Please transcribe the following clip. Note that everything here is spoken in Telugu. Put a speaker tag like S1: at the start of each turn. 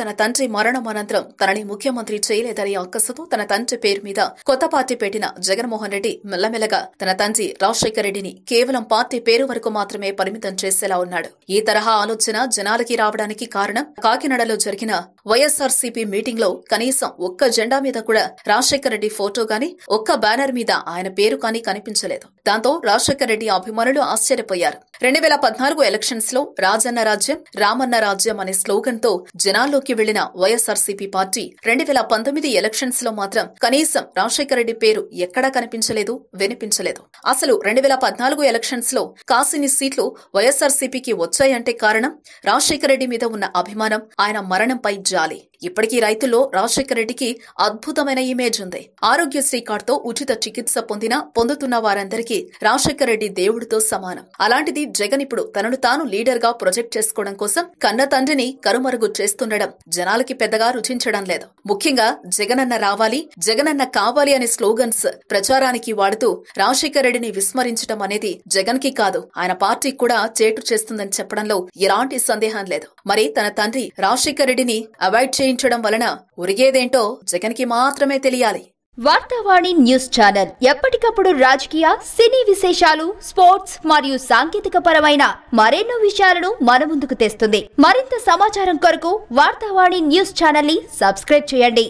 S1: తన తండ్రి మరణం అనంతరం తనని ముఖ్యమంత్రి చేయలేదని అక్కసుతో తన తండ్రి పేరు మీద కొత్త పార్టీ పెట్టిన జగన్మోహన్ రెడ్డి మెల్లమెల్లగా తన తండ్రి రాజశేఖర రెడ్డిని కేవలం పార్టీ పేరు వరకు మాత్రమే పరిమితం చేసేలా ఉన్నాడు. ఈ తరహా ఆలోచన జనాలకి రావడానికి కారణం కాకినాడలో జరిగిన వైఎస్ఆర్సీపీ మీటింగ్లో కనీసం ఒక్క జెండా మీద కూడా రాజశేఖర రెడ్డి ఫోటో గాని ఒక్క బ్యానర్ మీద ఆయన పేరు కానీ కనిపించలేదు. దాంతో రాజశేఖర రెడ్డి అభిమానులు ఆశ్చర్యపోయారు. రెండు వేల పద్నాలుగు ఎలక్షన్స్లో రాజన్న రాజ్యం రామన్న రాజ్యం అనే స్లోగన్తో జనాల్లోకి వెళ్ళిన వైఎస్ఆర్సీపీ పార్టీ రెండు వేల పంతొమ్మిది ఎలక్షన్స్లో మాత్రం కనీసం రాజశేఖర రెడ్డి పేరు ఎక్కడా కనిపించలేదు వినిపించలేదు. అసలు రెండు వేల పద్నాలుగు ఎలక్షన్స్లో కాసిని సీట్లు వైఎస్ఆర్సీపీకి వచ్చాయంటే కారణం రాజశేఖర రెడ్డి మీద ఉన్న అభిమానం ఆయన మరణంపై జాలి. ఇప్పటికీ రైతుల్లో రాజశేఖర రెడ్డికి అద్భుతమైన ఇమేజ్ ఉంది. ఆరోగ్యశ్రీ కార్డుతో ఉచిత చికిత్స పొందిన పొందుతున్న వారందరికీ రాజశేఖర రెడ్డి దేవుడితో సమానం. అలాంటిది జగన్ ఇప్పుడు తనను తాను లీడర్గా ప్రొజెక్ట్ చేసుకోవడం కోసం కన్న తండ్రిని కరుమరుగు చేస్తుండడం జనాలకి పెద్దగా రుచించడం లేదు. ముఖ్యంగా జగనన్న రావాలి జగనన్న కావాలి అనే స్లోగన్స్ ప్రచారానికి వాడుతూ రాజశేఖర రెడ్డిని విస్మరించడం అనేది జగన్కి కాదు ఆయన పార్టీకి కూడా చేటు చేస్తుందని చెప్పడంలో ఎలాంటి సందేహం లేదు. మరి తన తండ్రి రాజశేఖర రెడ్డిని అవాయిడ్ చేయించడం వలన ఉరిగేదేంటో జగన్కి మాత్రమే తెలియాలి.
S2: వార్తావాణి న్యూస్ ఛానల్ ఎప్పటికప్పుడు రాజకీయ సినీ విశేషాలు స్పోర్ట్స్ మరియు సాంకేతిక పరమైన మరెన్నో విషయాలను మన ముందుకు తెస్తుంది. మరింత సమాచారం కొరకు వార్తావాణి న్యూస్ ఛానల్ని సబ్స్క్రైబ్ చేయండి.